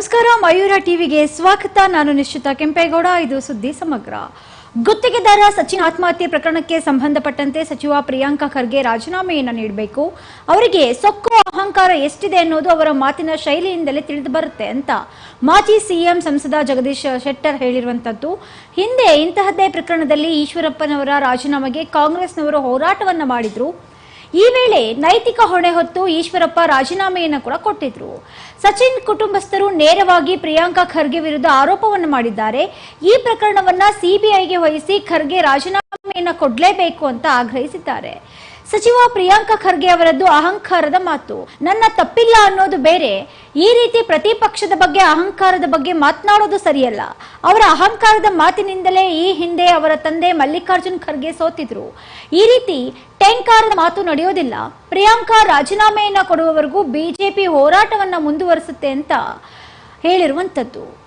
ನಮಸ್ಕಾರ, ಮಯೂರ ಟಿವಿಗೆ ಸ್ವಾಗತ. ನಾನು ನಿಶ್ಚಿತ ಕೆಂಪೇಗೌಡ, ಇದು ಸುದ್ದಿ ಸಮಗ್ರ. ಗುತ್ತಿಗೆದಾರ ಸಚಿನ್ ಆತ್ಮಹತ್ಯೆ ಪ್ರಕರಣಕ್ಕೆ ಸಂಬಂಧಪಟ್ಟಂತೆ ಸಚಿವ ಪ್ರಿಯಾಂಕಾ ಖರ್ಗೆ ರಾಜೀನಾಮೆಯನ್ನು ನೀಡಬೇಕು. ಅವರಿಗೆ ಸೊಕ್ಕು ಅಹಂಕಾರ ಎಷ್ಟಿದೆ ಅನ್ನೋದು ಅವರ ಮಾತಿನ ಶೈಲಿಯಿಂದಲೇ ತಿಳಿದು ಬರುತ್ತೆ ಅಂತ ಮಾಜಿ ಸಿಎಂ ಸಂಸದ ಜಗದೀಶ್ ಶೆಟ್ಟರ್ ಹೇಳಿರುವಂತದ್ದು. ಹಿಂದೆ ಇಂತಹದ್ದೇ ಪ್ರಕರಣದಲ್ಲಿ ಈಶ್ವರಪ್ಪನವರ ರಾಜೀನಾಮೆಗೆ ಕಾಂಗ್ರೆಸ್ನವರು ಹೋರಾಟವನ್ನು ಮಾಡಿದ್ರು. ಈ ವೇಳೆ ನೈತಿಕ ಹೊಣೆ ಹೊತ್ತು ಈಶ್ವರಪ್ಪ ರಾಜೀನಾಮೆಯನ್ನು ಕೂಡ ಕೊಟ್ಟಿದ್ರು. ಸಚಿನ್ ಕುಟುಂಬಸ್ಥರು ನೇರವಾಗಿ ಪ್ರಿಯಾಂಕಾ ಖರ್ಗೆ ವಿರುದ್ಧ ಆರೋಪವನ್ನು ಮಾಡಿದ್ದಾರೆ. ಈ ಪ್ರಕರಣವನ್ನ ಸಿಬಿಐಗೆ ವಹಿಸಿ ಖರ್ಗೆ ರಾಜೀನಾಮೆಯನ್ನು ಕೊಡಲೇಬೇಕು ಅಂತ ಆಗ್ರಹಿಸಿದ್ದಾರೆ. ಸಚಿವ ಪ್ರಿಯಾಂಕ ಖರ್ಗೆ ಅವರದ್ದು ಅಹಂಕಾರದ ಮಾತು. ನನ್ನ ತಪ್ಪಿಲ್ಲ ಅನ್ನೋದು ಬೇರೆ. ಈ ರೀತಿ ಪ್ರತಿಪಕ್ಷದ ಬಗ್ಗೆ, ಅಹಂಕಾರದ ಬಗ್ಗೆ ಮಾತನಾಡೋದು ಸರಿಯಲ್ಲ. ಅವರ ಅಹಂಕಾರದ ಮಾತಿನಿಂದಲೇ ಈ ಹಿಂದೆ ಅವರ ತಂದೆ ಮಲ್ಲಿಕಾರ್ಜುನ್ ಖರ್ಗೆ ಸೋತಿದ್ರು. ಈ ರೀತಿ ಟೆಂಕಾರದ ಮಾತು ನಡೆಯೋದಿಲ್ಲ. ಪ್ರಿಯಾಂಕಾ ರಾಜೀನಾಮೆಯನ್ನ ಕೊಡುವವರೆಗೂ ಬಿಜೆಪಿ ಹೋರಾಟವನ್ನ ಮುಂದುವರಿಸುತ್ತೆ ಅಂತ ಹೇಳಿರುವಂತದ್ದು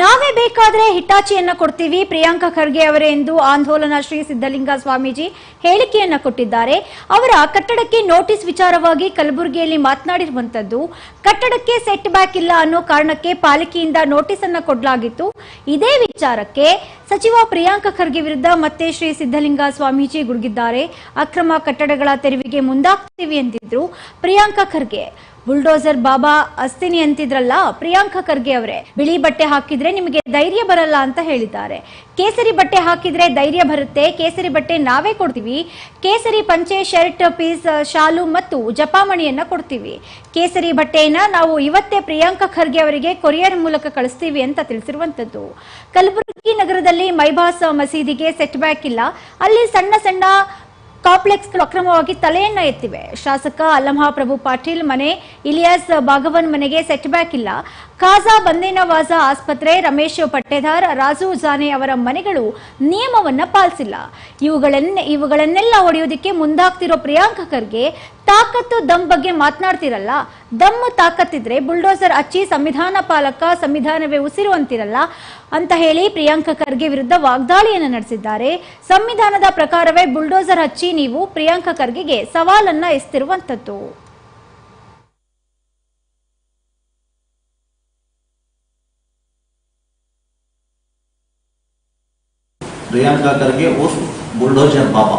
ನಾವೇ ಬೇಕಾದ್ರೆ ಹಿಟಾಚಿಯನ್ನ ಕೊಡ್ತೀವಿ. ಪ್ರಿಯಾಂಕಾ ಖರ್ಗೆ ಅವರೇ ಎಂದು ಆಂದೋಲನ ಶ್ರೀ ಸಿದ್ದಲಿಂಗ ಸ್ವಾಮೀಜಿ ಹೇಳಿಕೆಯನ್ನ ಕೊಟ್ಟಿದ್ದಾರೆ. ಅವರ ಕಟ್ಟಡಕ್ಕೆ ನೋಟಿಸ್ ವಿಚಾರವಾಗಿ ಕಲಬುರಗಿಯಲ್ಲಿ ಮಾತನಾಡಿರುವಂತದ್ದು, ಕಟ್ಟಡಕ್ಕೆ ಸೆಟ್ ಬ್ಯಾಕ್ ಇಲ್ಲ ಅನ್ನೋ ಕಾರಣಕ್ಕೆ ಪಾಲಿಕೆಯಿಂದ ನೋಟಿಸ್ ಅನ್ನ ಕೊಡಲಾಗಿತ್ತು. ಇದೇ ವಿಚಾರಕ್ಕೆ ಸಚಿವ ಪ್ರಿಯಾಂಕಾ ಖರ್ಗೆ ವಿರುದ್ಧ ಮತ್ತೆ ಶ್ರೀ ಸಿದ್ದಲಿಂಗ ಸ್ವಾಮೀಜಿ ಗುಡುಗಿದ್ದಾರೆ. ಅಕ್ರಮ ಕಟ್ಟಡಗಳ ತೆರವಿಗೆ ಮುಂದಾಗ್ತೀವಿ ಎಂದಿದ್ರು ಪ್ರಿಯಾಂಕಾ ಖರ್ಗೆ. ಬುಲ್ಡೋಸರ್ ಬಾಬಾ ಅಸ್ತಿನಿ ಅಂತಿದ್ರಲ್ಲ, ಪ್ರಿಯಾಂಕಾ ಖರ್ಗೆ ಅವರೇ. ಬಿಳಿ ಬಟ್ಟೆ ಹಾಕಿದ್ರೆ ನಿಮಗೆ ಧೈರ್ಯ ಬರಲ್ಲ ಅಂತ ಹೇಳಿದ್ದಾರೆ. ಕೇಸರಿ ಬಟ್ಟೆ ಹಾಕಿದ್ರೆ ಧೈರ್ಯ ಬರುತ್ತೆ. ಕೇಸರಿ ಬಟ್ಟೆ ನಾವೇ ಕೊಡ್ತೀವಿ. ಕೇಸರಿ ಪಂಚೆ, ಶರ್ಟ್, ಪೀಸ್, ಶಾಲು ಮತ್ತು ಜಪಾಮಣಿಯನ್ನ ಕೊಡ್ತೀವಿ. ಕೇಸರಿ ಬಟ್ಟೆಯನ್ನ ನಾವು ಇವತ್ತೇ ಪ್ರಿಯಾಂಕಾ ಖರ್ಗೆ ಅವರಿಗೆ ಕೊರಿಯರ್ ಮೂಲಕ ಕಳಿಸ್ತೀವಿ ಅಂತ ತಿಳಿಸಿರುವಂತದ್ದು ಕಲಬುರಗಿ ನಗರದಲ್ಲಿ ಮೈಬಾಸ್ ಮಸೀದಿಗೆ ಸೆಟ್ ಬ್ಯಾಕ್ ಇಲ್ಲ. ಅಲ್ಲಿ ಸಣ್ಣ ಸಣ್ಣ ಕಾಂಪ್ಲೆಕ್ಸ್ಗಳು ಅಕ್ರಮವಾಗಿ ತಲೆಯನ್ನ ಎತ್ತಿವೆ. ಶಾಸಕ ಅಲ್ಲಮಹಾಪ್ರಭು ಪಾಟೀಲ್ ಮನೆ ಇಲಿಯಾಸ್ ಭಾಗವನ್ ಮನೆಗೆ ಸೆಟ್ ಬ್ಯಾಕ್ ಇಲ್ಲ. ಖಾಜಾ ಬಂದೇನವಾಜ ಆಸ್ಪತ್ರೆ ರಮೇಶ್ ಪಟ್ಟೇದಾರ್, ರಾಜು ಜಾನೆ ಅವರ ಮನೆಗಳು ನಿಯಮವನ್ನ ಪಾಲಿಸಿಲ್ಲ. ಇವುಗಳನ್ನ ಇವುಗಳನ್ನೆಲ್ಲ ಹೊಡೆಯೋದಕ್ಕೆ ಮುಂದಾಗ್ತಿರೋ ಪ್ರಿಯಾಂಕ ಖರ್ಗೆ ತಾಕತ್ತು ದಮ್ ಬಗ್ಗೆ ಮಾತನಾಡ್ತಿರಲ್ಲ. ದಮ್ ತಾಕತ್ತಿದ್ರೆ ಬುಲ್ಡೋಸರ್ ಹಚ್ಚಿ ಸಂವಿಧಾನ ಪಾಲಕ ಸಂವಿಧಾನವೇ ಉಸಿರು ಅಂತಿರಲ್ಲ ಅಂತ ಹೇಳಿ ಪ್ರಿಯಾಂಕ ಖರ್ಗೆ ವಿರುದ್ಧ ವಾಗ್ದಾಳಿಯನ್ನು ನಡೆಸಿದ್ದಾರೆ. ಸಂವಿಧಾನದ ಪ್ರಕಾರವೇ ಬುಲ್ಡೋಸರ್ ಹಚ್ಚಿ ನೀವು ಪ್ರಿಯಾಂಕ ಖರ್ಗೆಗೆ ಸವಾಲನ್ನ ಎಸ್ತಿರುವಂತದ್ದು. ಪ್ರಿಯಾಂಕಾ ಖರ್ಗೆ ಉಸ್ ಬುಲ್ಡೋಜರ್ ಬಾಬಾ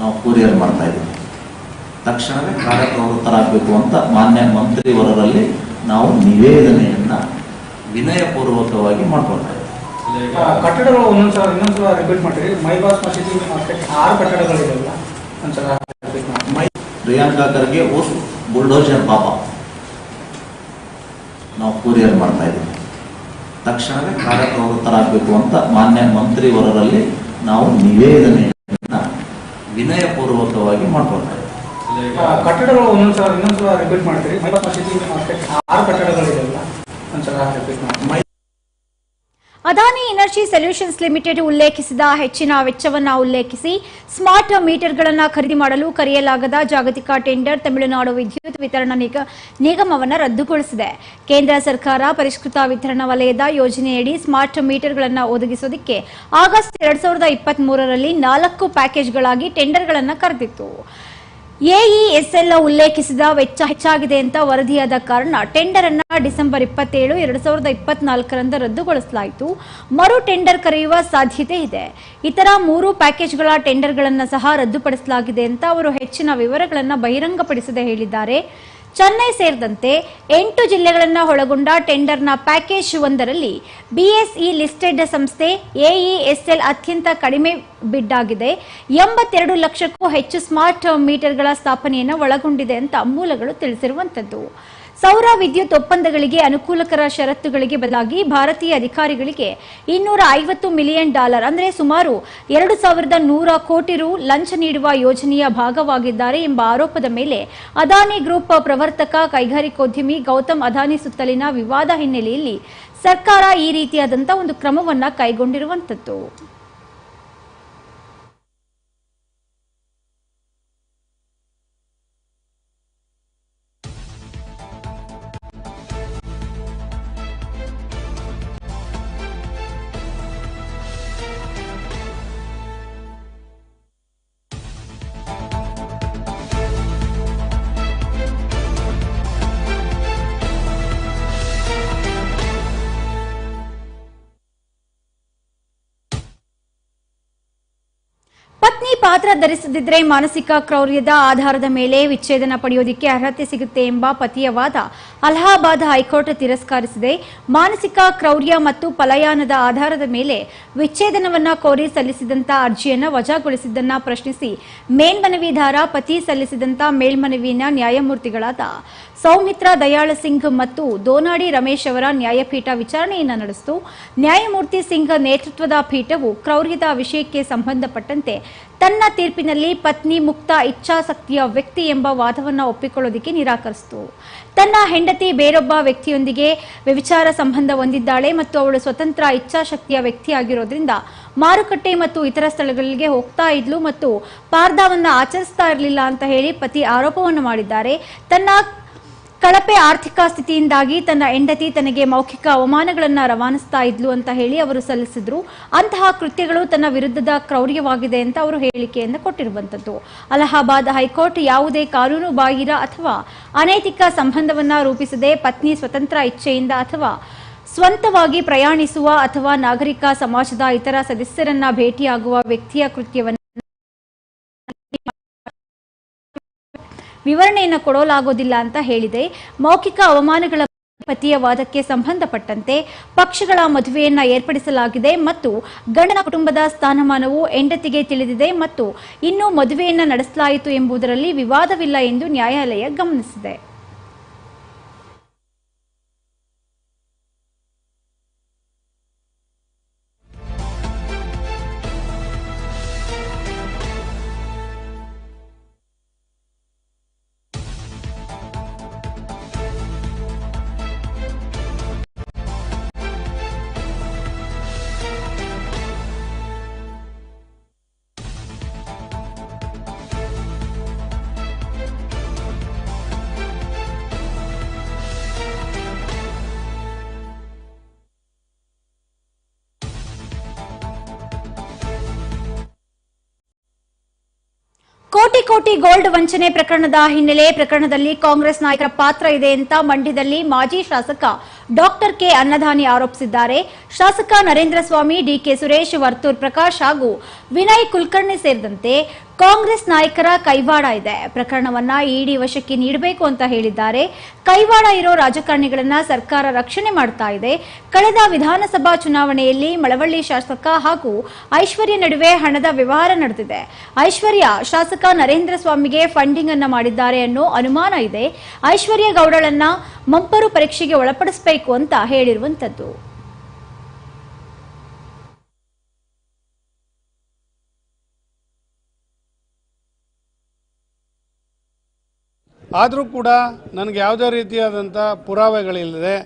ನಾವು ಕೂರಿಯರ್ ಮಾಡ್ತಾ ಇದ್ದೀವಿ. ತಕ್ಷಣವೇ ಕಾರ್ಯಪ್ರವೃತ್ತರಾಗಬೇಕು ಅಂತ ಮಾನ್ಯ ಮಂತ್ರಿವರರಲ್ಲಿ ನಾವು ನಿವೇದನೆಯನ್ನ ವಿನಯಪೂರ್ವಕವಾಗಿ ಮಾಡ್ಕೊಳ್ತಾ ಇದ್ದೀವಿ. ಕಟ್ಟಡಗಳು ಒಂದೊಂದ್ಸಲ ಇನ್ನೊಂದ್ಸಲ ರಿಪೀಟ್ ಮಾಡ್ರಿ ಮೈಬಾಸ್ ಮಸೀದಿ ಮಾರ್ಕೆಟ್ ಆರು ಕಟ್ಟಡಗಳಿದೆಯಲ್ಲ ಒಂದ್ಸಲ ರಿಪೀಟ್ ಮಾಡಿ ಮೈ ಪ್ರಿಯಾಂಕಾ ಖರ್ಗೆ ಉಸ್ ಬುಲ್ಡೋಜರ್ ಬಾಬಾ ನಾವು ಕೂರಿಯರ್ ಮಾಡ್ತಾ ಇದ್ದೀವಿ. ತಕ್ಷಣವೇ ಕಾರ್ಯಪ್ರವೃತ್ತರಾಗಬೇಕು ಅಂತ ಮಾನ್ಯ ಮಂತ್ರಿವರರಲ್ಲಿ ನಾವು ನಿವೇದನೆ ವಿನಯಪೂರ್ವಕವಾಗಿ ಮಾಡ್ಕೊಳ್ತಾ ಇದ್ದೀವಿ ಆ, ಕಟ್ಟಡಗಳು ಒಂದೊಂದ್ಸಲ ಇನ್ನೊಂದ್ಸಲ ರಿಪೀಟ್ ಮಾಡ್ತೀರಿ. ಆರು ಕಟ್ಟಡಗಳಿದೆಯಲ್ಲ ಒಂದ್ಸಲ ರಿಪೀಟ್ ಮಾಡಿ ಅದಾನಿ ಎನರ್ಜಿ ಸೊಲ್ಯೂಷನ್ಸ್ ಲಿಮಿಟೆಡ್ ಉಲ್ಲೇಖಿಸಿದ ಹೆಚ್ಚಿನ ವೆಚ್ಚವನ್ನು ಉಲ್ಲೇಖಿಸಿ ಸ್ಮಾರ್ಟ್ ಮೀಟರ್ಗಳನ್ನು ಖರೀದಿ ಮಾಡಲು ಕರೆಯಲಾಗದ ಜಾಗತಿಕ ಟೆಂಡರ್ ತಮಿಳುನಾಡು ವಿದ್ಯುತ್ ವಿತರಣಾ ನಿಗ, ನಿಗಮವನ್ನು ರದ್ದುಗೊಳಿಸಿದೆ. ಕೇಂದ್ರ ಸರ್ಕಾರ ಪರಿಷ್ಕೃತ ವಿತರಣಾ ವಲಯದ ಯೋಜನೆಯಡಿ ಸ್ಮಾರ್ಟ್ ಮೀಟರ್ಗಳನ್ನು ಒದಗಿಸೋದಕ್ಕೆ ಆಗಸ್ಟ್ ಎರಡ್ ಸಾವಿರದ ಇಪ್ಪತ್ತ್ ಮೂರರಲ್ಲಿ ನಾಲ್ಕು ಪ್ಯಾಕೇಜ್ಗಳಾಗಿ ಟೆಂಡರ್ಗಳನ್ನು ಕರೆದಿತ್ತು. ಎಇಎಸ್ಎಲ್ ಉಲ್ಲೇಖಿಸಿದ ವೆಚ್ಚ ಹೆಚ್ಚಾಗಿದೆ ಅಂತ ವರದಿಯಾದ ಕಾರಣ ಟೆಂಡರ್ ಅನ್ನ ಡಿಸೆಂಬರ್ ಇಪ್ಪತ್ತೇಳು, ಎರಡ್ ಸಾವಿರದ ಇಪ್ಪತ್ನಾಲ್ಕರಂದು ರದ್ದುಗೊಳಿಸಲಾಯಿತು. ಮರು ಟೆಂಡರ್ ಕರೆಯುವ ಸಾಧ್ಯತೆ ಇದೆ. ಇತರ ಮೂರು ಪ್ಯಾಕೇಜ್ಗಳ ಟೆಂಡರ್ಗಳನ್ನು ಸಹ ರದ್ದುಪಡಿಸಲಾಗಿದೆ ಅಂತ ಅವರು ಹೆಚ್ಚಿನ ವಿವರಗಳನ್ನು ಬಹಿರಂಗಪಡಿಸದೆ ಹೇಳಿದ್ದಾರೆ. ಚೆನ್ನೈ ಸೇರಿದಂತೆ ಎಂಟು ಜಿಲ್ಲೆಗಳನ್ನು ಒಳಗೊಂಡ ಟೆಂಡರ್ನ ಪ್ಯಾಕೇಜ್ ಒಂದರಲ್ಲಿ ಬಿಎಸ್ಇ ಲಿಸ್ಟೆಡ್ ಸಂಸ್ಥೆ ಎಇಎಸ್ಎಲ್ ಅತ್ಯಂತ ಕಡಿಮೆ ಬಿಡ್ ಆಗಿದೆ ಎಂಬತ್ತೆರಡು ಲಕ್ಷಕ್ಕೂ ಹೆಚ್ಚು ಸ್ಮಾರ್ಟ್ ಮೀಟರ್ಗಳ ಸ್ಥಾಪನೆಯನ್ನು ಒಳಗೊಂಡಿದೆ ಅಂತ ಮೂಲಗಳು ತಿಳಿಸಿರುವಂತದ್ದು. ಸೌರ ವಿದ್ಯುತ್ ಒಪ್ಪಂದಗಳಿಗೆ ಅನುಕೂಲಕರ ಷರತ್ತುಗಳಿಗೆ ಬದಲಾಗಿ ಭಾರತೀಯ ಅಧಿಕಾರಿಗಳಿಗೆ ಇನ್ನೂರ ಐವತ್ತು ಮಿಲಿಯನ್ ಡಾಲರ್, ಅಂದರೆ ಸುಮಾರು ಎರಡು ಸಾವಿರದ ನೂರ ಕೋಟಿ ರು ಲಂಚ ನೀಡುವ ಯೋಜನೆಯ ಭಾಗವಾಗಿದ್ದಾರೆ ಎಂಬ ಆರೋಪದ ಮೇಲೆ ಅದಾನಿ ಗ್ರೂಪ್ ಪ್ರವರ್ತಕ ಕೈಗಾರಿಕೋದ್ಯಮಿ ಗೌತಮ್ ಅದಾನಿ ಸುತ್ತಲಿನ ವಿವಾದ ಹಿನ್ನೆಲೆಯಲ್ಲಿ ಸರ್ಕಾರ ಈ ರೀತಿಯಾದಂಥ ಒಂದು ಕ್ರಮವನ್ನು ಕೈಗೊಂಡಿರುವಂತದ್ದು. ಪಾತ್ರ ಧರಿಸದಿದ್ರೆ ಮಾನಸಿಕ ಕ್ರೌರ್ಯದ ಆಧಾರದ ಮೇಲೆ ವಿಚ್ಛೇದನ ಪಡೆಯೋದಿಕ್ಕೆ ಅರ್ಹತೆ ಸಿಗುತ್ತೆ ಎಂಬ ಪತಿಯ ವಾದ ಅಲಹಾಬಾದ್ ಹೈಕೋರ್ಟ್ ತಿರಸ್ಕರಿಸಿದೆ. ಮಾನಸಿಕ ಕ್ರೌರ್ಯ ಮತ್ತು ಪಲಾಯನದ ಆಧಾರದ ಮೇಲೆ ವಿಚ್ಛೇದನವನ್ನ ಕೋರಿ ಸಲ್ಲಿಸಿದಂತ ಅರ್ಜಿಯನ್ನ ವಜಾಗೊಳಿಸಿದ್ದನ್ನ ಪ್ರಶ್ನಿಸಿ ಮೇಲ್ಮನವಿದಾರ ಪತಿ ಸಲ್ಲಿಸಿದಂತ ಮೇಲ್ಮನವಿನ ನ್ಯಾಯಮೂರ್ತಿಗಳಾದ ಸೌಮಿತ್ರ, ದಯಾಳ ಸಿಂಗ್ ಮತ್ತು ದೋನಾಡಿ ರಮೇಶ್ ಅವರ ನ್ಯಾಯಪೀಠ ವಿಚಾರಣೆಯನ್ನು ನಡೆಸಿತು. ನ್ಯಾಯಮೂರ್ತಿ ಸಿಂಗ್ ನೇತೃತ್ವದ ಪೀಠವು ಕ್ರೌರ್ಯದ ವಿಷಯಕ್ಕೆ ಸಂಬಂಧಪಟ್ಟಂತೆ ತನ್ನ ತೀರ್ಪಿನಲ್ಲಿ ಪತ್ನಿ ಮುಕ್ತ ಇಚ್ಛಾಸಕ್ತಿಯ ವ್ಯಕ್ತಿ ಎಂಬ ವಾದವನ್ನು ಒಪ್ಪಿಕೊಳ್ಳೋದಕ್ಕೆ ನಿರಾಕರಿಸಿತು. ತನ್ನ ಹೆಂಡತಿ ಬೇರೊಬ್ಬ ವ್ಯಕ್ತಿಯೊಂದಿಗೆ ವ್ಯವಿಚಾರ ಸಂಬಂಧ ಹೊಂದಿದ್ದಾಳೆ ಮತ್ತು ಅವಳು ಸ್ವತಂತ್ರ ಇಚ್ಛಾಶಕ್ತಿಯ ವ್ಯಕ್ತಿಯಾಗಿರೋದ್ರಿಂದ ಮಾರುಕಟ್ಟೆ ಮತ್ತು ಇತರ ಸ್ಥಳಗಳಿಗೆ ಹೋಗ್ತಾ ಇದ್ಲು ಮತ್ತು ಪಾರ್ದಾವನ್ನ ಆಚರಿಸ್ತಾ ಇರಲಿಲ್ಲ ಅಂತ ಹೇಳಿ ಪತಿ ಆರೋಪವನ್ನು ಮಾಡಿದ್ದಾರೆ. ತನ್ನ ಕಳಪೆ ಆರ್ಥಿಕ ಸ್ಥಿತಿಯಿಂದಾಗಿ ತನ್ನ ಹೆಂಡತಿ ತನಗೆ ಮೌಖಿಕ ಅವಮಾನಗಳನ್ನು ರವಾನಿಸ್ತಾ ಇದ್ಲು ಅಂತ ಹೇಳಿ ಅವರು ಸಲ್ಲಿಸಿದ್ರು. ಅಂತಹ ಕೃತ್ಯಗಳು ತನ್ನ ವಿರುದ್ಧದ ಕ್ರೌರ್ಯವಾಗಿದೆ ಅಂತ ಅವರು ಹೇಳಿಕೆಯನ್ನು ಕೊಟ್ಟಿರುವಂತದ್ದು. ಅಲಹಾಬಾದ್ ಹೈಕೋರ್ಟ್ ಯಾವುದೇ ಕಾನೂನು ಬಾಹಿರ ಅಥವಾ ಅನೈತಿಕ ಸಂಬಂಧವನ್ನ ರೂಪಿಸದೆ ಪತ್ನಿ ಸ್ವತಂತ್ರ ಇಚ್ಛೆಯಿಂದ ಅಥವಾ ಸ್ವಂತವಾಗಿ ಪ್ರಯಾಣಿಸುವ ಅಥವಾ ನಾಗರಿಕ ಸಮಾಜದ ಇತರ ಸದಸ್ಯರನ್ನ ಭೇಟಿಯಾಗುವ ವ್ಯಕ್ತಿಯ ಕೃತ್ಯವನ್ನು ವಿವರಣೆಯನ್ನು ಕೊಡಲಾಗೋದಿಲ್ಲ ಅಂತ ಹೇಳಿದೆ. ಮೌಖಿಕ ಅವಮಾನಗಳ ಪತಿಯ ವಾದಕ್ಕೆ ಸಂಬಂಧಪಟ್ಟಂತೆ ಪಕ್ಷಗಳ ಮದುವೆಯನ್ನ ಏರ್ಪಡಿಸಲಾಗಿದೆ ಮತ್ತು ಗಂಡನ ಕುಟುಂಬದ ಸ್ಥಾನಮಾನವು ಹೆಂಡತಿಗೆ ತಿಳಿದಿದೆ ಮತ್ತು ಇನ್ನೂ ಮದುವೆಯನ್ನ ನಡೆಸಲಾಯಿತು ಎಂಬುದರಲ್ಲಿ ವಿವಾದವಿಲ್ಲ ಎಂದು ನ್ಯಾಯಾಲಯ ಗಮನಿಸಿದೆ. को ಕೋಟಿ ಕೋಟಿ ಗೋಲ್ಡ್ ವಂಚನೆ ಪ್ರಕರಣದ ಹಿನ್ನೆಲೆ ಪ್ರಕರಣದಲ್ಲಿ ಕಾಂಗ್ರೆಸ್ ನಾಯಕರ ಪಾತ್ರ ಇದೆ ಅಂತ ಮಂಡ್ಯದಲ್ಲಿ ಮಾಜಿ ಶಾಸಕ ಡಾಕ್ಟರ್ ಕೆ ಅನ್ನದಾನಿ ಆರೋಪಿಸಿದ್ದಾರೆ. ಶಾಸಕ ನರೇಂದ್ರ ಸ್ವಾಮಿ, ಡಿಕೆ ಸುರೇಶ್, ವರ್ತೂರ್ ಪ್ರಕಾಶ್ ಹಾಗೂ ವಿನಯ್ ಕುಲಕರ್ಣಿ ಸೇರಿದಂತೆ ಕಾಂಗ್ರೆಸ್ ನಾಯಕರ ಕೈವಾಡ ಇದೆ. ಪ್ರಕರಣವನ್ನ ಇಡಿ ವಶಕ್ಕೆ ನೀಡಬೇಕು ಅಂತ ಹೇಳಿದ್ದಾರೆ. ಕೈವಾಡ ಇರೋ ರಾಜಕಾರಣಿಗಳನ್ನ ಸರ್ಕಾರ ರಕ್ಷಣೆ ಮಾಡ್ತಾ ಇದೆ. ಕಳೆದ ವಿಧಾನಸಭಾ ಚುನಾವಣೆಯಲ್ಲಿ ಮಳವಳ್ಳಿ ಶಾಸಕ ಹಾಗೂ ಐಶ್ವರ್ಯ ನಡುವೆ ಹಣದ ವ್ಯವಹಾರ ನಡೆದಿದೆ. ಐಶ್ವರ್ಯ, ಶಾಸಕ ನರೇಂದ್ರ ಸ್ವಾಮಿಗೆ ಫಂಡಿಂಗ್ ಅನ್ನ ಮಾಡಿದ್ದಾರೆ ಅನ್ನೋ ಅನುಮಾನ ಇದೆ. ಐಶ್ವರ್ಯ ಗೌಡಳನ್ನ ಮಂಪರು ಪರೀಕ್ಷೆಗೆ ಒಳಪಡಿಸಬೇಕು ಅಂತ ಹೇಳಿರುವಂತದ್ದು ಆದರೂ ಕೂಡ ನನಗೆ ಯಾವುದೇ ರೀತಿಯಾದಂಥ ಪುರಾವೆಗಳಿಲ್ಲದೆ,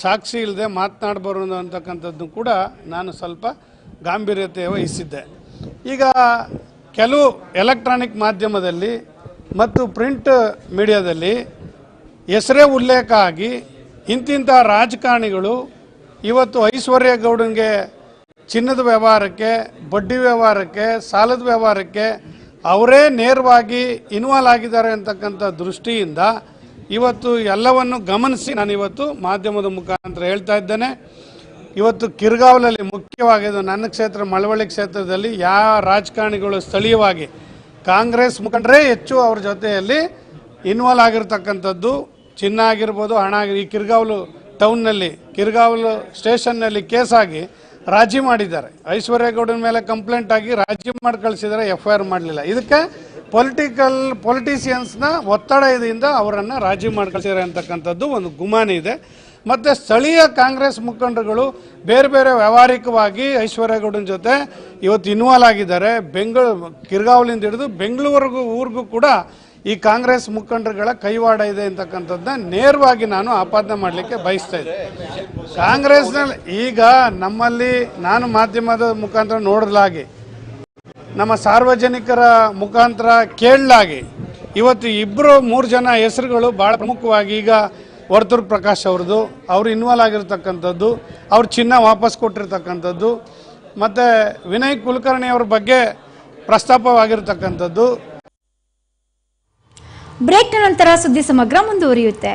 ಸಾಕ್ಷಿ ಇಲ್ಲದೆ ಮಾತನಾಡಬಾರದು ಅಂತಕ್ಕಂಥದ್ದು ಕೂಡ ನಾನು ಸ್ವಲ್ಪ ಗಾಂಭೀರ್ಯತೆ ವಹಿಸಿದ್ದೆ. ಈಗ ಕೆಲವು ಎಲೆಕ್ಟ್ರಾನಿಕ್ ಮಾಧ್ಯಮದಲ್ಲಿ ಮತ್ತು ಪ್ರಿಂಟ್ ಮೀಡಿಯಾದಲ್ಲಿ ಹೆಸರೇ ಉಲ್ಲೇಖ ಆಗಿ ಇಂತಿಂಥ ರಾಜಕಾರಣಿಗಳು ಇವತ್ತು ಐಶ್ವರ್ಯ ಗೌಡನಿಗೆ ಚಿನ್ನದ ವ್ಯವಹಾರಕ್ಕೆ, ಬಡ್ಡಿ ವ್ಯವಹಾರಕ್ಕೆ, ಸಾಲದ ವ್ಯವಹಾರಕ್ಕೆ ಅವರೇ ನೇರವಾಗಿ ಇನ್ವಾಲ್ವ್ ಆಗಿದ್ದಾರೆ ಅಂತಕ್ಕಂಥ ದೃಷ್ಟಿಯಿಂದ ಇವತ್ತು ಎಲ್ಲವನ್ನು ಗಮನಿಸಿ ನಾನು ಇವತ್ತು ಮಾಧ್ಯಮದ ಮುಖಾಂತರ ಹೇಳ್ತಾ ಇದ್ದೇನೆ. ಇವತ್ತು ಕಿರ್ಗಾವಲಲ್ಲಿ ಮುಖ್ಯವಾಗಿ ನನ್ನ ಕ್ಷೇತ್ರ ಮಳವಳ್ಳಿ ಕ್ಷೇತ್ರದಲ್ಲಿ ಯಾವ ರಾಜಕಾರಣಿಗಳು ಸ್ಥಳೀಯವಾಗಿ ಕಾಂಗ್ರೆಸ್ ಮುಖಂಡರೇ ಹೆಚ್ಚು ಅವ್ರ ಜೊತೆಯಲ್ಲಿ ಇನ್ವಾಲ್ವ್ ಆಗಿರ್ತಕ್ಕಂಥದ್ದು. ಚಿನ್ನ ಆಗಿರ್ಬೋದು, ಹಣ ಆಗಿ ಈ ಕಿರ್ಗಾವಲು ಟೌನ್ನಲ್ಲಿ, ಕಿರ್ಗಾವಲು ಸ್ಟೇಷನ್ನಲ್ಲಿ ಕೇಸಾಗಿ ರಾಜಿ ಮಾಡಿದ್ದಾರೆ. ಐಶ್ವರ್ಯ ಗೌಡನ ಮೇಲೆ ಕಂಪ್ಲೇಂಟ್ ಆಗಿ ರಾಜಿ ಮಾಡಿ ಕಳಿಸಿದರೆ ಎಫ್ ಐ ಆರ್ ಮಾಡಲಿಲ್ಲ ಇದಕ್ಕೆ ಪೊಲಿಟಿಕಲ್ ಪೊಲಿಟಿಷಿಯನ್ಸ್ನ ಒತ್ತಡದಿಂದ ಅವರನ್ನು ರಾಜಿ ಕಳಿಸಿದ್ದಾರೆ ಅಂತಕ್ಕಂಥದ್ದು ಒಂದು ಗುಮಾನಿ ಇದೆ. ಮತ್ತು ಸ್ಥಳೀಯ ಕಾಂಗ್ರೆಸ್ ಮುಖಂಡರುಗಳು ಬೇರೆ ಬೇರೆ ವ್ಯಾವಹಾರಿಕವಾಗಿ ಐಶ್ವರ್ಯಗೌಡನ ಜೊತೆ ಇವತ್ತು ಇನ್ವಾಲ್ವ್ ಆಗಿದ್ದಾರೆ. ಬೆಂಗಳೂರು ಕಿರ್ಗಾವಲಿಂದ ಹಿಡಿದು ಬೆಂಗಳೂರಿಗೂ ಊರಿಗೂ ಕೂಡ ಈ ಕಾಂಗ್ರೆಸ್ ಮುಖಂಡರುಗಳ ಕೈವಾಡ ಇದೆ ಅಂತಕ್ಕಂಥದ್ದನ್ನ ನೇರವಾಗಿ ನಾನು ಆಪಾದನೆ ಮಾಡಲಿಕ್ಕೆ ಬಯಸ್ತಾ ಇದ್ದೆ. ಕಾಂಗ್ರೆಸ್ನಲ್ಲಿ ಈಗ ನಮ್ಮಲ್ಲಿ ನಾನು ಮಾಧ್ಯಮದ ಮುಖಾಂತರ ನೋಡಲಾಗಿ ನಮ್ಮ ಸಾರ್ವಜನಿಕರ ಮುಖಾಂತರ ಕೇಳಲಾಗಿ, ಇವತ್ತು ಇಬ್ಬರು ಮೂರು ಜನ ಹೆಸರುಗಳು ಭಾಳ ಪ್ರಮುಖವಾಗಿ ಈಗ ವರ್ತೂರ್ ಪ್ರಕಾಶ್ ಅವ್ರದ್ದು, ಅವರು ಇನ್ವಾಲ್ವ್ ಆಗಿರ್ತಕ್ಕಂಥದ್ದು, ಅವ್ರ ಚಿನ್ನ ವಾಪಸ್ ಕೊಟ್ಟಿರ್ತಕ್ಕಂಥದ್ದು, ಮತ್ತು ವಿನಯ್ ಕುಲಕರ್ಣಿ ಅವ್ರ ಬಗ್ಗೆ ಪ್ರಸ್ತಾಪವಾಗಿರ್ತಕ್ಕಂಥದ್ದು. ಬ್ರೇಕ್ನ ನಂತರ ಸುದ್ದಿ ಸಮಗ್ರ ಮುಂದುವರಿಯುತ್ತೆ.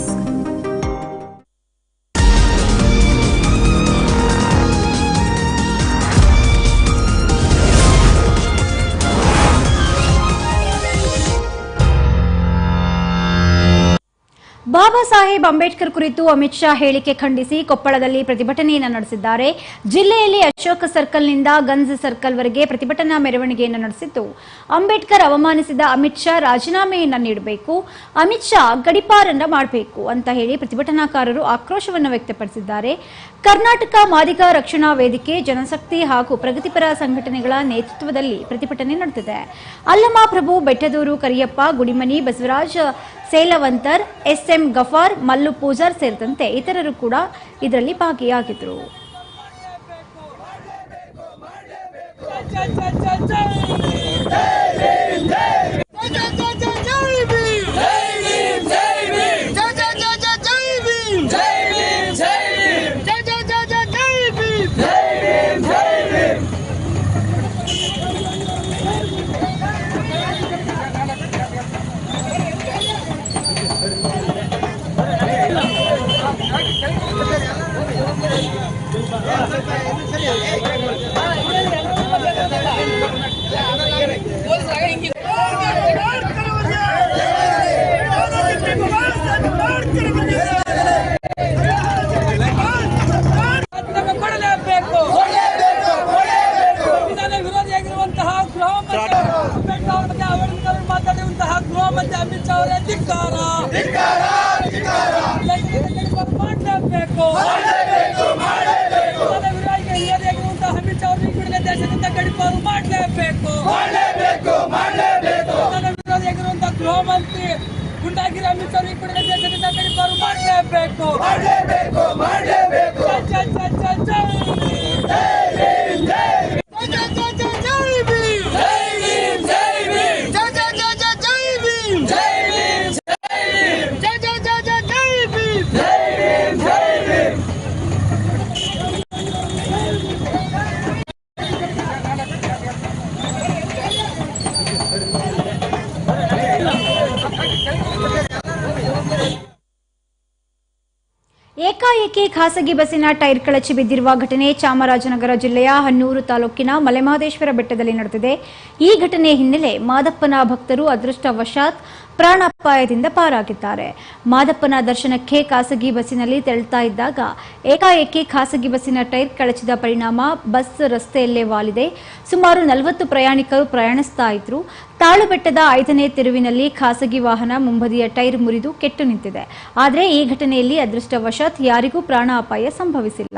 ಸಾಹೇಬ್ ಅಂಬೇಡ್ಕರ್ ಕುರಿತು ಅಮಿತ್ ಶಾ ಹೇಳಿಕೆ ಖಂಡಿಸಿ ಕೊಪ್ಪಳದಲ್ಲಿ ಪ್ರತಿಭಟನೆಯನ್ನು ನಡೆಸಿದ್ದಾರೆ. ಜಿಲ್ಲೆಯಲ್ಲಿ ಅಶೋಕ ಸರ್ಕಲ್ನಿಂದ ಗಂಜ್ ಸರ್ಕಲ್ವರೆಗೆ ಪ್ರತಿಭಟನಾ ಮೆರವಣಿಗೆಯನ್ನು ನಡೆಸಿದ್ದು ಅಂಬೇಡ್ಕರ್ ಅವಮಾನಿಸಿದ ಅಮಿತ್ ಶಾ ರಾಜೀನಾಮೆಯನ್ನು ನೀಡಬೇಕು, ಅಮಿತ್ ಶಾ ಗಡಿಪಾರನ್ನ ಮಾಡಬೇಕು ಅಂತ ಹೇಳಿ ಪ್ರತಿಭಟನಾಕಾರರು ಆಕ್ರೋಶವನ್ನು ವ್ಯಕ್ತಪಡಿಸಿದ್ದಾರೆ. ಕರ್ನಾಟಕ ಮಾದಿಗ ರಕ್ಷಣಾ ವೇದಿಕೆ ಜನಶಕ್ತಿ ಹಾಗೂ ಪ್ರಗತಿಪರ ಸಂಘಟನೆಗಳ ನೇತೃತ್ವದಲ್ಲಿ ಪ್ರತಿಭಟನೆ ನಡೆದಿದೆ. ಅಲ್ಲಮ ಪ್ರಭು ಬೆಟ್ಟದೂರು ಕರಿಯಪ್ಪ ಗುಡಿಮನಿ ಬಸವರಾಜ್ ಸೇಲವಂತರ್ ಎಸ್ಎಂ ಗಫಾರ್ ಮಲ್ಲು ಪೂಜಾರ್ ಸೇರಿದಂತೆ ಇತರರು ಕೂಡ ಇದರಲ್ಲಿ ಭಾಗಿಯಾಗಿದ್ದರು Olha, é... People! ಖಾಸಗಿ ಬಸ್ಸಿನ ಟೈರ್ ಕಳಚಿ ಬಿದ್ದಿರುವ ಘಟನೆ ಚಾಮರಾಜನಗರ ಜಿಲ್ಲೆಯ ಹನ್ನೂರು ತಾಲೂಕಿನ ಮಲೆಮಹದೇಶ್ವರ ಬೆಟ್ಟದಲ್ಲಿ ನಡೆದಿದೆ. ಈ ಘಟನೆ ಹಿನ್ನೆಲೆ ಮಾದಪ್ಪನ ಭಕ್ತರು ಅದೃಷ್ಟವಶಾತ್ ಪ್ರಾಣಾಪಾಯದಿಂದ ಪಾರಾಗಿದ್ದಾರೆ. ಮಾದಪ್ಪನ ದರ್ಶನಕ್ಕೆ ಖಾಸಗಿ ಬಸ್ಸಿನಲ್ಲಿ ತೆರಳುತ್ತಾ ಇದ್ದಾಗ ಏಕಾಏಕಿ ಖಾಸಗಿ ಬಸ್ಸಿನ ಟೈರ್ ಕಳಚಿದ ಪರಿಣಾಮ ಬಸ್ ರಸ್ತೆಯಲ್ಲೇ ವಾಲಿದೆ. ಸುಮಾರು ನಲವತ್ತು ಪ್ರಯಾಣಿಕರು ಪ್ರಯಾಣಿಸ್ತಾ ಇದ್ರು. ತಾಳುಬೆಟ್ಟದ ಐದನೇ ತಿರುವಿನಲ್ಲಿ ಖಾಸಗಿ ವಾಹನ ಮುಂಬದಿಯ ಟೈರ್ ಮುರಿದು ಕೆಟ್ಟು ನಿಂತಿದೆ. ಆದರೆ ಈ ಘಟನೆಯಲ್ಲಿ ಅದೃಷ್ಟವಶಾತ್ ಯಾರಿಗೂ ಪ್ರಾಣ ಅಪಾಯ ಸಂಭವಿಸಿಲ್ಲ.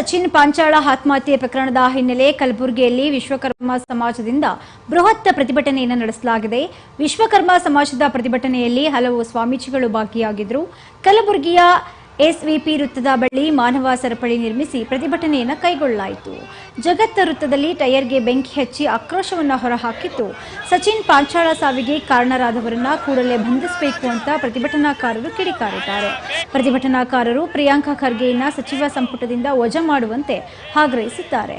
ಸಚಿನ್ ಪಾಂಚಾಳ ಆತ್ಮಹತ್ಯೆ ಪ್ರಕರಣದ ಹಿನ್ನೆಲೆ ಕಲಬುರಗಿಯಲ್ಲಿ ವಿಶ್ವಕರ್ಮ ಸಮಾಜದಿಂದ ಬೃಹತ್ ಪ್ರತಿಭಟನೆಯನ್ನು ನಡೆಸಲಾಗಿದೆ. ವಿಶ್ವಕರ್ಮ ಸಮಾಜದ ಪ್ರತಿಭಟನೆಯಲ್ಲಿ ಹಲವು ಸ್ವಾಮೀಜಿಗಳು ಭಾಗಿಯಾಗಿದ್ದರು. ಕಲಬುರಗಿಯ ಎಸ್ವಿಪಿ ವೃತ್ತದ ಬಳಿ ಮಾನವ ಸರಪಳಿ ನಿರ್ಮಿಸಿ ಪ್ರತಿಭಟನೆಯನ್ನು ಕೈಗೊಳ್ಳಲಾಯಿತು ಜಗತ್ತ ವೃತ್ತದಲ್ಲಿ ಟೈರ್ಗೆ ಬೆಂಕಿ ಹಚ್ಚಿ ಆಕ್ರೋಶವನ್ನು ಹೊರಹಾಕಿತ್ತು ಸಚಿನ್ ಪಾಂಚಾಳ ಸಾವಿಗೆ ಕಾರಣರಾದವರನ್ನ ಕೂಡಲೇ ಬಂಧಿಸಬೇಕು ಅಂತ ಪ್ರತಿಭಟನಾಕಾರರು ಕಿಡಿಕಾರಿದ್ದಾರೆ ಪ್ರತಿಭಟನಾಕಾರರು ಪ್ರಿಯಾಂಕಾ ಖರ್ಗೆಯನ್ನ ಸಚಿವ ಸಂಪುಟದಿಂದ ವಜಾ ಮಾಡುವಂತೆ ಆಗ್ರಹಿಸಿದ್ದಾರೆ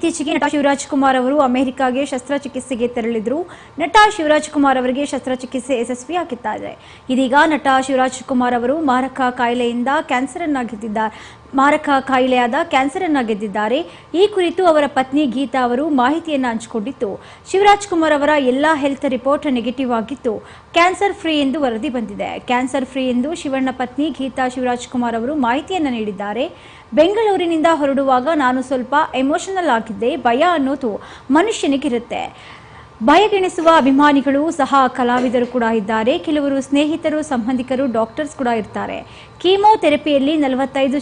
ಇತ್ತೀಚೆಗೆ ನಟ ಶಿವರಾಜ್ ಕುಮಾರ್ ಅವರು ಅಮೆರಿಕಾಗೆ ಶಸ್ತ್ರಚಿಕಿತ್ಸೆಗೆ ತೆರಳಿದ್ರು. ನಟ ಶಿವರಾಜ್ ಕುಮಾರ್ ಅವರಿಗೆ ಶಸ್ತ್ರಚಿಕಿತ್ಸೆ ಯಶಸ್ವಿಯಾಗಿದ್ದಾರೆ ಇದೀಗ ನಟ ಶಿವರಾಜ್ ಕುಮಾರ್ ಅವರು ಮಾರಕ ಕಾಯಿಲೆಯಿಂದ ಕ್ಯಾನ್ಸರ್ ಅನ್ನ ಗೆದ್ದಿದ್ದಾರೆ ಮಾರಕ ಕಾಯಿಲೆಯಾದ ಕ್ಯಾನ್ಸರ್ ಅನ್ನ ಗೆದ್ದಿದ್ದಾರೆ ಈ ಕುರಿತು ಅವರ ಪತ್ನಿ ಗೀತಾ ಅವರು ಮಾಹಿತಿಯನ್ನು ಹಂಚಿಕೊಂಡಿತ್ತು. ಶಿವರಾಜ್ ಕುಮಾರ್ ಅವರ ಎಲ್ಲಾ ಹೆಲ್ತ್ ರಿಪೋರ್ಟ್ ನೆಗೆಟಿವ್ ಆಗಿತ್ತು. ಕ್ಯಾನ್ಸರ್ ಫ್ರೀ ಎಂದು ವರದಿ ಬಂದಿದೆ. ಕ್ಯಾನ್ಸರ್ ಫ್ರೀ ಎಂದು ಶಿವಣ್ಣ ಪತ್ನಿ ಗೀತಾ ಶಿವರಾಜ್ ಕುಮಾರ್ ಅವರು ಮಾಹಿತಿಯನ್ನು ನೀಡಿದ್ದಾರೆ. ಬೆಂಗಳೂರಿನಿಂದ ಹೊರಡುವಾಗ ನಾನು ಸ್ವಲ್ಪ ಎಮೋಷನಲ್ ಆಗಿದ್ದೆ. ಭಯ ಅನ್ನೋದು ಮನುಷ್ಯನಿಗಿರುತ್ತೆ. ಭಯಗೆಣಿಸುವ ಅಭಿಮಾನಿಗಳು ಸಹ ಕಲಾವಿದರು ಕೂಡ ಇದ್ದಾರೆ. ಕೆಲವರು ಸ್ನೇಹಿತರು, ಸಂಬಂಧಿಕರು ಡಾಕ್ಟರ್ಸ್ ಕೂಡ ಇರ್ತಾರೆ. ಕೀಮೋಥೆರಪಿಯಲ್ಲಿ ನಲವತ್ತೈದು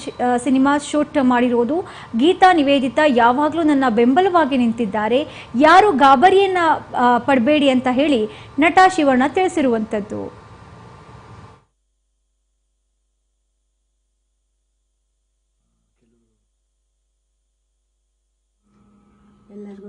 ಸಿನಿಮಾ ಶೂಟ್ ಮಾಡಿರೋದು. ಗೀತಾ ನಿವೇದಿತಾ ಯಾವಾಗಲೂ ನನ್ನ ಬೆಂಬಲವಾಗಿ ನಿಂತಿದ್ದಾರೆ. ಯಾರು ಗಾಬರಿಯನ್ನು ಪಡಬೇಡಿ ಅಂತ ಹೇಳಿ ನಟ ಶಿವಣ್ಣ ತಿಳಿಸಿರುವಂಥದ್ದು ಎಲ್ಲರಿಗೂ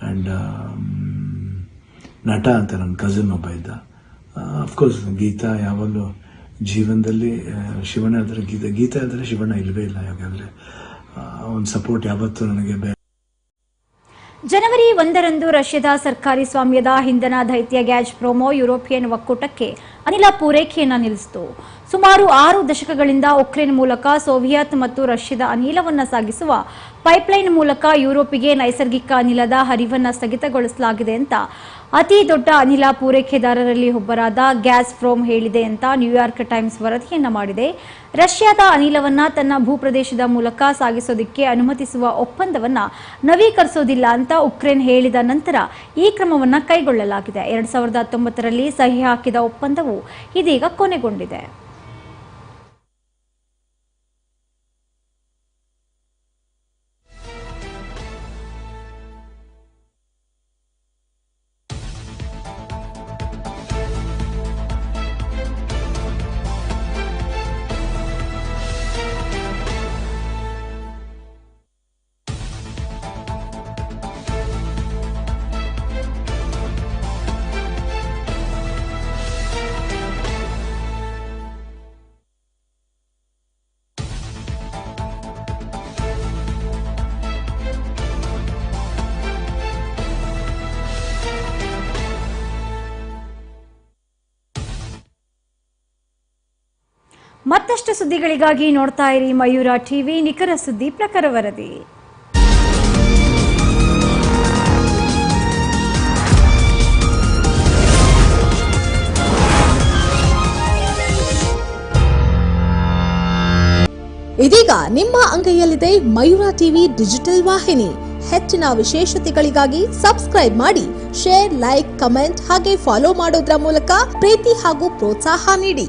ಆ್ಯಂಡ್ ನಟ ಅಂತ ನನ್ನ ಕಸಿನ್ ಒಬ್ಬ ಇದ್ದ. ಅಫ್ಕೋರ್ಸ್ ಗೀತಾ ಯಾವಾಗಲೂ ಜೀವನದಲ್ಲಿ ಆ, ಶಿವಣ್ಣ ಅಂದರೆ ಗೀತಾ ಗೀತಾ ಅಂದರೆ ಶಿವಣ್ಣ ಇಲ್ಲವೇ ಇಲ್ಲ ಯಾಕಂದರೆ ಒಂದು ಸಪೋರ್ಟ್ ಯಾವತ್ತೂ ನನಗೆ ಬೇ ಜನವರಿ ಒಂದರಂದು ರಷ್ಯಾದ ಸರ್ಕಾರಿ ಸ್ವಾಮ್ಯದ ಹಿಂದನ ದೈತ್ಯ ಗ್ಯಾಜ್ ಪ್ರೋಮೋ ಯುರೋಪಿಯನ್ ಒಕ್ಕೂಟಕ್ಕೆ ಅನಿಲ ಪೂರೈಕೆಯನ್ನು ನಿಲ್ಲಿಸಿತು. ಸುಮಾರು ಆರು ದಶಕಗಳಿಂದ ಉಕ್ರೇನ್ ಮೂಲಕ ಸೋವಿಯತ್ ಮತ್ತು ರಷ್ಯಾದ ಅನಿಲವನ್ನು ಸಾಗಿಸುವ ಪೈಪ್ಲೈನ್ ಮೂಲಕ ಯುರೋಪಿಗೆ ನೈಸರ್ಗಿಕ ಅನಿಲದ ಹರಿವನ್ನು ಸ್ಥಗಿತಗೊಳಿಸಲಾಗಿದೆ ಅಂತ ಅತಿ ದೊಡ್ಡ ಅನಿಲ ಪೂರೈಕೆದಾರರಲ್ಲಿ ಒಬ್ಬರಾದ ಗ್ಯಾಸ್ ಫ್ರೋಮ್ ಹೇಳಿದೆ ಅಂತ ನ್ಯೂಯಾರ್ಕ್ ಟೈಮ್ಸ್ ವರದಿಯನ್ನು ಮಾಡಿದೆ. ರಷ್ಯಾದ ಅನಿಲವನ್ನ ತನ್ನ ಭೂಪ್ರದೇಶದ ಮೂಲಕ ಸಾಗಿಸೋದಕ್ಕೆ ಅನುಮತಿಸುವ ಒಪ್ಪಂದವನ್ನ ನವೀಕರಿಸೋದಿಲ್ಲ ಅಂತ ಉಕ್ರೇನ್ ಹೇಳಿದ ನಂತರ ಈ ಕ್ರಮವನ್ನು ಕೈಗೊಳ್ಳಲಾಗಿದೆ. ಎರಡ್ ಸಾವಿರದ ಹತ್ತೊಂಬತ್ತರಲ್ಲಿ ಸಹಿ ಹಾಕಿದ ಒಪ್ಪಂದವು ಇದೀಗ ಕೊನೆಗೊಂಡಿದೆ. ಮತ್ತಷ್ಟು ಸುದ್ದಿಗಳಿಗಾಗಿ ನೋಡ್ತಾ ಇರಿ ಮಯೂರ ಟಿವಿ ನಿಖರ ಸುದ್ದಿ ಪ್ರಖರ ವರದಿ. ಇದೀಗ ನಿಮ್ಮ ಅಂಗೈಯಲ್ಲಿದೆ ಮಯೂರ ಟಿವಿ ಡಿಜಿಟಲ್ ವಾಹಿನಿ. ಹೆಚ್ಚಿನ ವಿಶೇಷತೆಗಳಿಗಾಗಿ ಸಬ್ಸ್ಕ್ರೈಬ್ ಮಾಡಿ, ಶೇರ್, ಲೈಕ್, ಕಮೆಂಟ್ ಹಾಗೆ ಫಾಲೋ ಮಾಡೋದ್ರ ಮೂಲಕ ಪ್ರೀತಿ ಹಾಗೂ ಪ್ರೋತ್ಸಾಹ ನೀಡಿ.